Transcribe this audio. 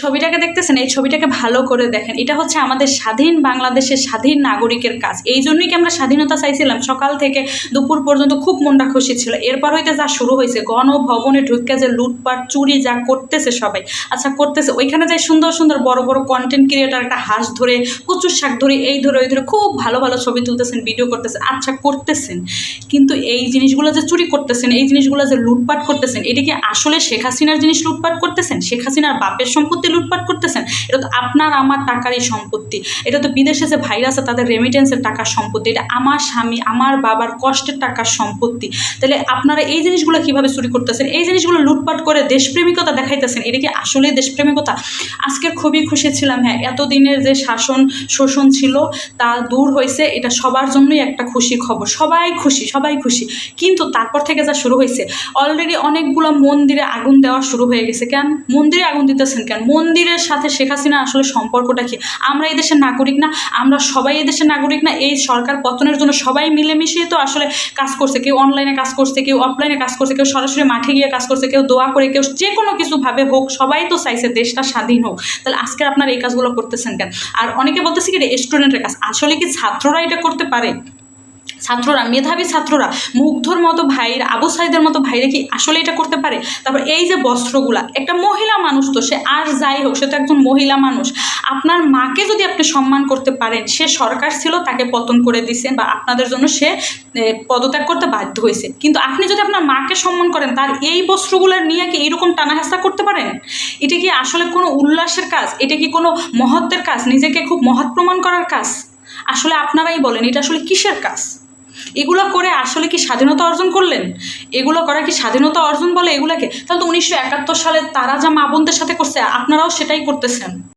ছবিটাকে দেখতেছেন, এই ছবিটাকে ভালো করে দেখেন। এটা হচ্ছে আমাদের স্বাধীন বাংলাদেশের স্বাধীন নাগরিকের কাজ। এই জন্যই কি আমরা স্বাধীনতা চাইছিলাম? সকাল থেকে দুপুর পর্যন্ত খুব মনটা খুশি ছিল। এরপর হইতে যা শুরু হয়েছে, গণভবনে ঢুকে যে লুটপাট, চুরি যা করতেছে সবাই আচ্ছা করতেছে। ওইখানে যাই সুন্দর সুন্দর বড় বড় কন্টেন্ট ক্রিয়েটার একটা হাঁস ধরে, কচুর শাক ধরে, এই ধরে, ওই ধরে খুব ভালো ভালো ছবি তুলতেছেন ভিডিও করতেছেন আচ্ছা করতেছেন। কিন্তু এই জিনিসগুলো যে চুরি করতেছেন, এই জিনিসগুলো যে লুটপাট করতেছেন, এটা কি আসলে শেখ হাসিনার জিনিস লুটপাট করতেছেন? শেখ হাসিনার বাপের সম্পত্তি লুটপাট করতেছেন, এটা তো আপনার আমার টাকারই সম্পত্তি। এটা তো বিদেশে যে ভাইরাস আছে তাদের রেমিটেন্সের টাকার সম্পত্তি, এটা আমার স্বামী, আমার বাবার কষ্টের টাকার সম্পত্তি। তাহলে আপনারা এই জিনিসগুলো কীভাবে চুরি করতেছেন? এই জিনিসগুলো লুটপাট করে দেশপ্রেমিকতা দেখাইতেছেন, এটা কি আসলে দেশপ্রেমিকতা? আজকে খুবই খুশি ছিলাম হ্যাঁ এতদিনের যে শাসন শোষণ ছিল তা দূর হয়েছে, এটা সবার জন্যই একটা খুশি খবর। সবাই খুশি সবাই খুশি। কিন্তু তারপর থেকে যা শুরু হয়েছে অলরেডি অনেকগুলো মন্দিরে আগুন দেওয়া শুরু হয়ে গেছে, কেন? মন্দিরে আগুন দিতেছেন কেন? মন্দিরের সাথে শেখ হাসিনা আসলে সম্পর্কটা কি? আমরা এই দেশের নাগরিক না, আমরা সবাই এই দেশের নাগরিক না, এই সরকার পতনের জন্য সবাই মিলেমিশিয়ে তো আসলে কাজ করছে। কেউ অনলাইনে কাজ করছে, কেউ অফলাইনে কাজ করছে, কেউ সরাসরি মাঠে গিয়ে কাজ করছে, কেউ দোয়া করে, কেউ যে কোনো কিছু ভাবে হোক, সবাই তো চাইছে দেশটা স্বাধীন হোক। তাহলে আজকে আপনারা এই কাজগুলো করতেছেন কেন? আর অনেকে বলতেছে কি স্টুডেন্টের কাজ, আসলে কি ছাত্ররা এটা করতে পারে? ছাত্ররা, মেধাবী ছাত্ররা, মুগ্ধর মতো ভাইরা আবু সাইদের মতো ভাইরা কি আসলে এটা করতে পারে? তারপর এই যে বস্ত্রগুলা, একটা মহিলা মানুষ তো, সে আর যাই হোক, সে তো একজন মহিলা মানুষ। আপনার মাকে যদি আপনি সম্মান করতে পারেন, সে সরকার ছিল, তাকে পতন করে দিছেন বা আপনাদের জন্য সে পদত্যাগ করতে বাধ্য হয়েছে। কিন্তু আপনি যদি আপনার মাকে সম্মান করেন, তার এই বস্ত্রগুলো নিয়ে কি এইরকম টানাহেস্তা করতে পারেন? এটা কি আসলে কোনো উল্লাসের কাজ? এটা কি কোনো মহত্বের কাজ? নিজেকে খুব মহৎ প্রমাণ করার কাজ? আসলে আপনারাই বলেন, এটা আসলে কিসের কাজ? এগুলো করে আসলে কি স্বাধীনতা অর্জন করলেন? এগুলো করা কি স্বাধীনতা অর্জন বলে এগুলাকে? তাহলে তো উনিশশো একাত্তর সালে তারা যা মা বোনদের সাথে করছে, আপনারাও সেটাই করতেছেন।